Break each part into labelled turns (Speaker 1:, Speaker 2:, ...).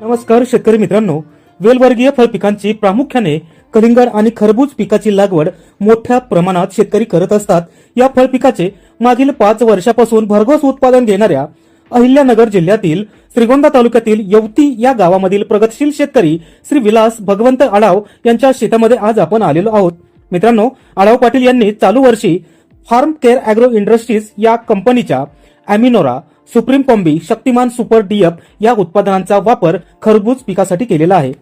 Speaker 1: नमस्कार शेतकरी मित्रांनो. वेलवर्गीय फळ पिकांची प्रामुख्याने कलिंगड आणि खरबूज पिकाची लागवड मोठ्या प्रमाणात शेतकरी करत असतात. या फळ पिकाचे मागील पाच वर्षापासून भरघोस उत्पादन देणाऱ्या अहिल्यानगर जिल्ह्यातील श्रीगोंदा तालुक्यातील यवती या गावामधील प्रगतशील शेतकरी श्री विलास भगवंत आडाव यांच्या शेतामध्ये आज आपण आलेलो आहोत. मित्रांनो आडाव पाटील यांनी चालू वर्षी फार्म केअर अॅग्रो इंडस्ट्रीज या कंपनीच्या अॅमिनोरा supreme combi Shaktiman super DF या उत्पादनांचा वापर खरबूज पिकासाठी केलेला आहे.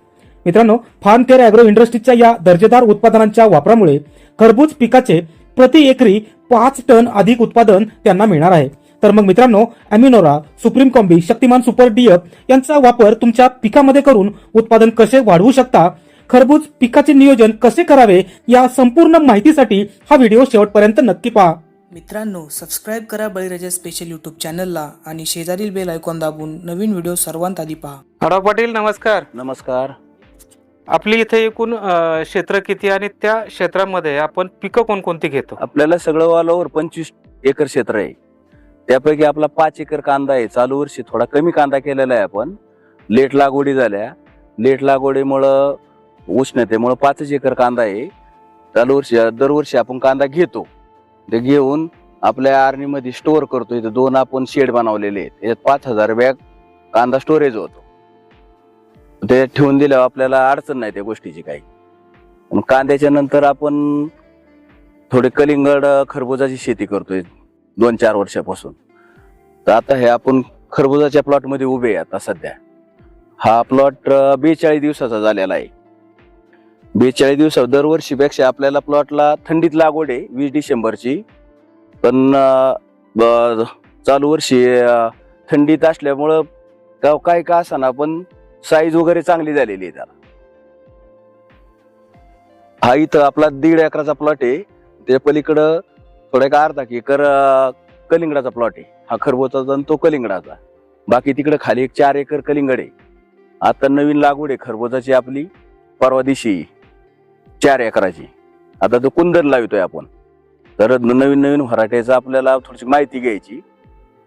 Speaker 1: मित्रांनो फार्म केअर अॅग्रो इंडस्ट्रीजच्या या दर्जेदार उत्पादनांच्या वापरामुळे खरबूज पिकाचे प्रति एकरी पाच टन अधिक उत्पादन त्यांना मिळणार आहे. तर मग मित्रांनो अमिनोरा supreme combi Shaktiman super DF यांचा वापर तुमच्या पिकामध्ये करून उत्पादन कसे वाढवू शकता खरबूज पिकाचे नियोजन कसे करावे या संपूर्ण माहितीसाठी हा व्हिडिओ शेवटपर्यंत नक्की पहा.
Speaker 2: मित्रांनो सबस्क्राईब करा बळीराजा स्पेशल यूट्यूब चॅनलला आणि शेजारील बेल आयकॉन दाबून नवीन व्हिडिओ सर्वांत आधी पहा.
Speaker 3: आढाव पाटील नमस्कार.
Speaker 4: नमस्कार.
Speaker 3: आपली इथे एकूण अ, क्षेत्र किती आणि त्या क्षेत्रामध्ये आपण पिकं कोणकोणती घेतो?
Speaker 4: आपल्याला सगळं ऑल ओव्हर पंचवीस एकर क्षेत्र आहे. त्यापैकी आपला पाच एकर कांदा आहे. चालू वर्षी थोडा कमी कांदा केलेला आहे आपण. लेट लागवडी झाल्या. लेट लागवडीमुळं उष्णतेमुळं पाचच एकर कांदा आहे. चालू वर्षी दरवर्षी आपण कांदा घेतो. ते घेऊन आपल्या आर्नीमध्ये स्टोअर करतो. इथं दोन आपण शेड बनवलेले आहेत. याच्यात पाच हजार बॅग कांदा स्टोरेज होतो. ते ठेवून दिल्यावर आपल्याला अडचण नाही त्या गोष्टीची काही. पण कांद्याच्या नंतर आपण थोडे कलिंगड खरबुजाची शेती करतोय दोन चार वर्षापासून. तर आता हे आपण खरबुजाच्या प्लॉटमध्ये उभे आहे आता सध्या. हा प्लॉट बेचाळीस दिवसाचा झालेला आहे. बेचाळीस दिवसा दरवर्षीपेक्षा आपल्याला प्लॉटला थंडीत लागवड आहे वीस डिसेंबरची. पण ब- चालू वर्षी थंडीत असल्यामुळं का- काय का असाना पण साईज वगैरे चांगली झालेली आहे त्याला. हा इथं आपला दीड एकराचा प्लॉट आहे. त्या पलीकडं थोडा एक अर्धा की एकर कलिंगडाचा प्लॉट आहे. हा खरबूजाचा जण तो कलिंगडाचा. बाकी तिकडे खाली एक चार एकर कलिंगड आहे. आता नवीन लागवड आहे खरबोजाची आपली. परवा दिवशी चार एकराची. आता तो कुंदन लावितोय आपण. तर नवीन नवीन व्हरायटीचं आपल्याला थोडीशी माहिती घ्यायची.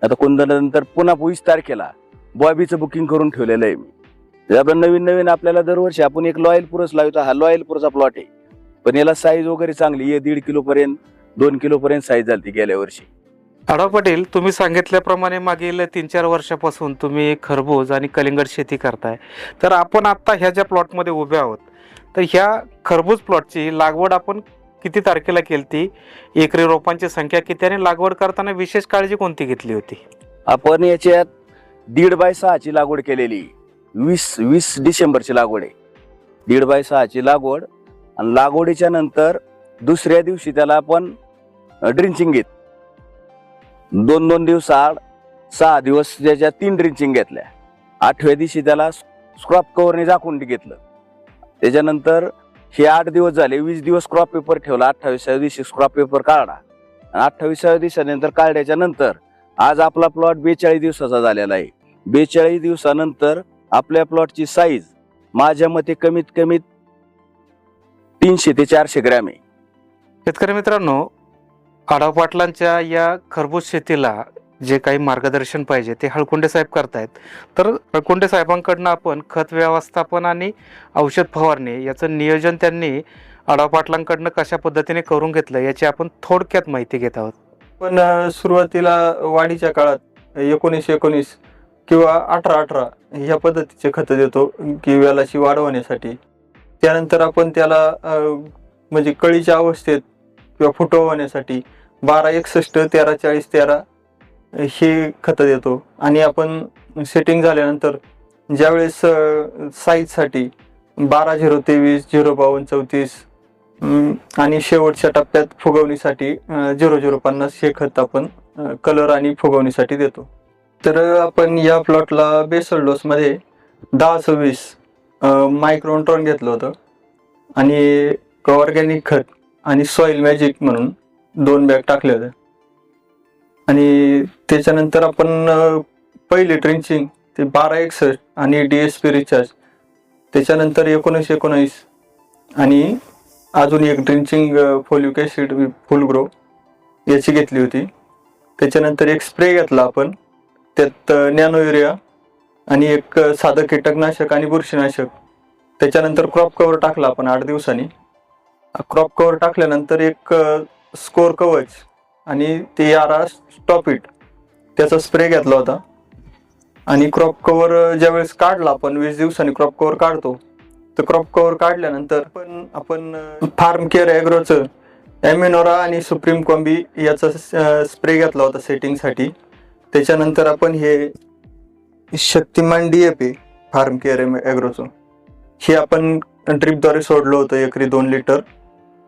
Speaker 4: आता कुंदनानंतर पुन्हा वीस तारखेला बॉबीचं बुकिंग करून ठेवलेलं आहे मी. तर आपलं नवीन नवीन आपल्याला दरवर्षी आपण एक लॉयल पुरस लावतो. हा लॉयल पुरचा प्लॉट आहे. पण याला साईज वगैरे चांगली आहे. दीड किलो पर्यंत दोन किलो पर्यंत साईज झाली गेल्या वर्षी.
Speaker 3: आढाव पाटील तुम्ही सांगितल्याप्रमाणे मागील तीन चार वर्षापासून तुम्ही खरबूज आणि कलिंगड शेती करताय. तर आपण आता ह्या ज्या प्लॉटमध्ये उभे आहोत तर ह्या खरबूज प्लॉटची लागवड आपण किती तारखेला केली एकरी रोपांची संख्या किती आणि लागवड करताना विशेष काळजी कोणती घेतली होती?
Speaker 4: आपण याच्यात दीड बाय सहाची लागवड केलेली. वीस वीस डिसेंबरची लागवड आहे. दीड बाय सहाची लागवड आणि लागवडीच्या नंतर दुसऱ्या दिवशी त्याला आपण ड्रिंचिंग घेत. दोन दोन दिवस आड सहा दिवस त्याच्या तीन ड्रिंचिंग घेतल्या. आठव्या दिवशी त्याला स्क्रॉप कव्हरने झाकून घेतलं. त्याच्यानंतर हे आठ दिवस झाले वीस दिवस क्रॉप पेपर ठेवला अठ्ठावीसाव्या दिवशी स्क्रॉप पेपर काढला. आणि अठ्ठावीसाव्या दिवसानंतर काढल्याच्या नंतर आज आपला प्लॉट बेचाळीस दिवसाचा झालेला आहे. बेचाळीस दिवसानंतर आपल्या प्लॉटची साईज माझ्या मते कमीत कमी तीनशे ते चारशे ग्रॅम आहे.
Speaker 3: शेतकरी मित्रांनो आढाव पाटलांच्या या खरबूज शेतीला जे काही मार्गदर्शन पाहिजे ते हळकुंडे साहेब करतायत. तर हळकुंडे साहेबांकडनं आपण खत व्यवस्थापन आणि औषध फवारणी याचं नियोजन त्यांनी आढाव पाटलांकडनं कशा पद्धतीने करून घेतलं याची आपण थोडक्यात माहिती घेत आहोत.
Speaker 5: पण सुरुवातीला वाढीच्या काळात एकोणीस एकोणीस किंवा अठरा अठरा ह्या पद्धतीचे खतं देतो की वेलाची वाढवण्यासाठी त्यानंतर आपण त्याला म्हणजे कळीच्या अवस्थेत किंवा फुटवण्यासाठी बारा एकसष्ट तेरा चाळीस तेरा हे खतं देतो. आणि आपण सेटिंग झाल्यानंतर ज्यावेळेस साईजसाठी बारा झिरो तेवीस झिरो बावन्न चौतीस आणि शेवटच्या टप्प्यात फुगवणीसाठी झिरो झिरो पन्नास हे खत आपण कलर आणि फुगवणीसाठी देतो. तर आपण या प्लॉटला बेसल डोसमध्ये दहा सव्वीस मायक्रोन्ट्रॉन घेतलं होतं. आणि ऑर्गॅनिक खत आणि सॉइल मॅजिक म्हणून दोन बॅग टाकले होते. आणि त्याच्यानंतर आपण पहिले ड्रिंचिंग ते बारा एकसष्ट आणि डी एस पी रिचार्ज त्याच्यानंतर एकोणीस एकोणीस आणि अजून एक drenching folic acid full grow याची घेतली होती. त्याच्यानंतर एक स्प्रे घेतला आपण त्यात नॅनो युरिया आणि एक साधं कीटकनाशक आणि बुरशीनाशक. त्याच्यानंतर क्रॉप कव्हर टाकला आपण आठ दिवसांनी. क्रॉप कव्हर टाकल्यानंतर एक स्कोर कवच आणि ते यारा स्टॉप इट त्याचा स्प्रे घेतला होता. आणि क्रॉप कव्हर ज्यावेळेस काढला आपण वीस दिवसांनी क्रॉप कव्हर काढतो. तर क्रॉप कव्हर काढल्यानंतर पण आपण फार्म केअर ॲग्रोचं ॲमिनोरा आणि सुप्रीम कॉम्बी याचा स्प्रे घेतला होता सेटिंगसाठी त्याच्यानंतर आपण हे Shaktiman D A P farm care ॲग्रोचं हे आपण ड्रिपद्वारे सोडलं होतं एकरी दोन लिटर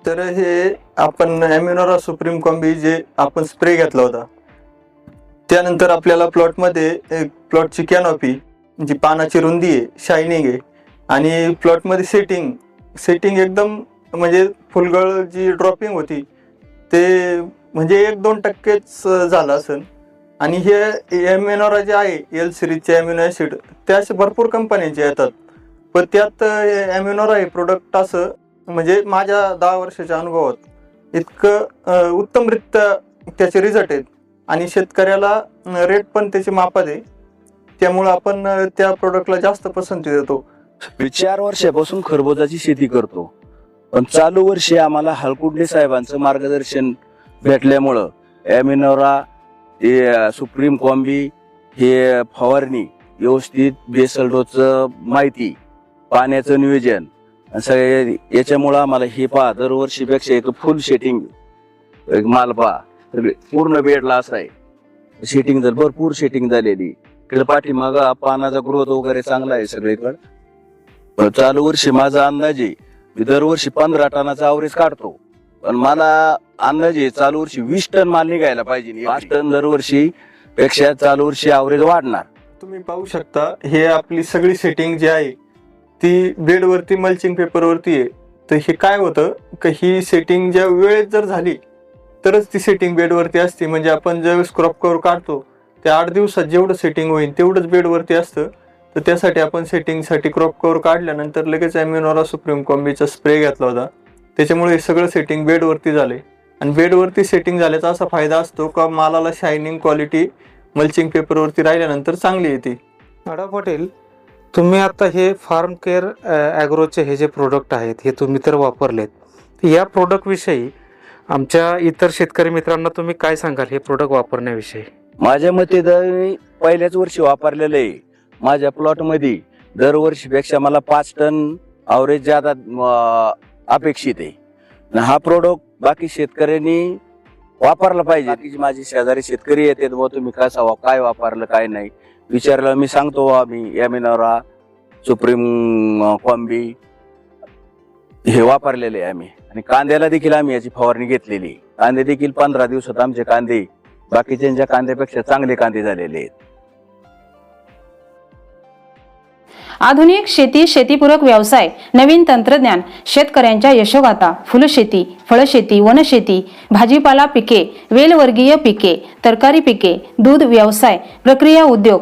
Speaker 5: तर हे आपण ॲमिनोरा सुप्रीम कॉम्बी जे आपण स्प्रे घेतला होता त्यानंतर आपल्याला प्लॉटमध्ये एक प्लॉटची कॅनॉपी जी पानाची रुंदी आहे शायनिंग आहे. आणि प्लॉटमध्ये सेटिंग सेटिंग एकदम म्हणजे फुलगळ जी ड्रॉपिंग होती ते म्हणजे एक दोन टक्केच झालं असेल. आणि हे एमिनोरा जे आहे एल सिरीजचे अमिनो ॲसिड त्या असे भरपूर कंपन्यांचे येतात. पण त्यात ॲम्युनोरा हे प्रोडक्ट असं म्हणजे माझ्या दहा वर्षाच्या अनुभवात इतकं उत्तमरित्या त्याचे रिझल्ट आहेत. आणि शेतकऱ्याला रेट पण त्याची मापात आहे. त्यामुळं आपण त्या प्रोडक्टला जास्त पसंती देतो.
Speaker 4: मी चार वर्षापासून खरबुजाची शेती करतो. पण चालू वर्षी आम्हाला हलकुंडे साहेबांचं मार्गदर्शन भेटल्यामुळं ॲमिनोरा हे सुप्रीम कॉम्बी हे फवारणी व्यवस्थित बेसल डोसचं माहिती पाण्याचं नियोजन सगळे याच्यामुळं आम्हाला हे पहा दरवर्षीपेक्षा एक फुल शेटिंग एक तर पूर्ण बेडला असं आहे. शेटिंग तर भरपूर शेटिंग झालेली इकडे पाठीमाग पानाचा ग्रोथ वगैरे चांगला आहे सगळीकडे. पण चालू वर्षी माझा अंदाज आहे मी दरवर्षी पंधरा टनाचा आवरेज काढतो. पण मला अंदाज आहे चालू वर्षी वीस टन माल निघायला पाहिजे. पाच टन दरवर्षी पेक्षा चालू वर्षी आवरेज वाढणार.
Speaker 5: तुम्ही पाहू शकता हे आपली सगळी सेटिंग जी आहे ती बेडवरती मल्चिंग पेपरवरती आहे. तर हे काय होतं की ही सेटिंग ज्या वेळेत जर झाली तरच ती सेटिंग बेडवरती असते. म्हणजे आपण ज्यावेळेस क्रॉप कवर काढतो त्या आठ दिवसात जेवढं सेटिंग होईल तेवढंच बेडवरती असतं. तर त्यासाठी आपण सेटिंगसाठी क्रॉप कवर काढल्यानंतर लगेच ॲम्युनॉरा सुप्रीम कॉम्बीचा स्प्रे घेतला होता. त्याच्यामुळे हे सगळं सेटिंग बेडवरती झाले आणि बेडवरती सेटिंग झाल्याचा असा फायदा असतो का मालाला शायनिंग क्वालिटी मल्चिंग पेपरवरती राहिल्यानंतर चांगली येते.
Speaker 3: मॅडम पाटील तुम्ही आता हे फार्म केअर ॲग्रोचे हे जे प्रोडक्ट आहेत हे तुम्ही तर वापरलेत. या प्रोडक्टविषयी आमच्या इतर शेतकरी मित्रांना तुम्ही काय सांगाल हे प्रोडक्ट वापरण्याविषयी?
Speaker 4: माझ्या मते तर मी पहिल्याच वर्षी वापरलेलं आहे. माझ्या प्लॉटमध्ये दरवर्षीपेक्षा मला पाच टन अवरेज ज्यादा अं, अपेक्षित आहे. आणि हा प्रोडक्ट बाकी शेतकऱ्यांनी वापरला पाहिजे. बाकीचे माझे शेजारी शेतकरी येतात बुवा तुम्ही कसा वा- काय वापरलं काय नाही? विचारलं मी सांगतो बुवा मी यामिनोरा सुप्रीम अं, कॉम्बी हे वापरलेले आहे आम्ही. आणि कांद्याला देखील आम्ही याची फवारणी घेतलेली. कांदे देखील पंधरा दिवसात आमचे कांदे बाकीच्यांच्या कांद्यापेक्षा चांगले कांदे झालेले आहेत.
Speaker 6: आधुनिक शेती शेतीपूरक व्यवसाय नवीन तंत्रज्ञान शेतकऱ्यांच्या यशोगाथा फुलशेती फळशेती वनशेती भाजीपाला पिके वेलवर्गीय पिके तरकारी पिके दूध व्यवसाय प्रक्रिया उद्योग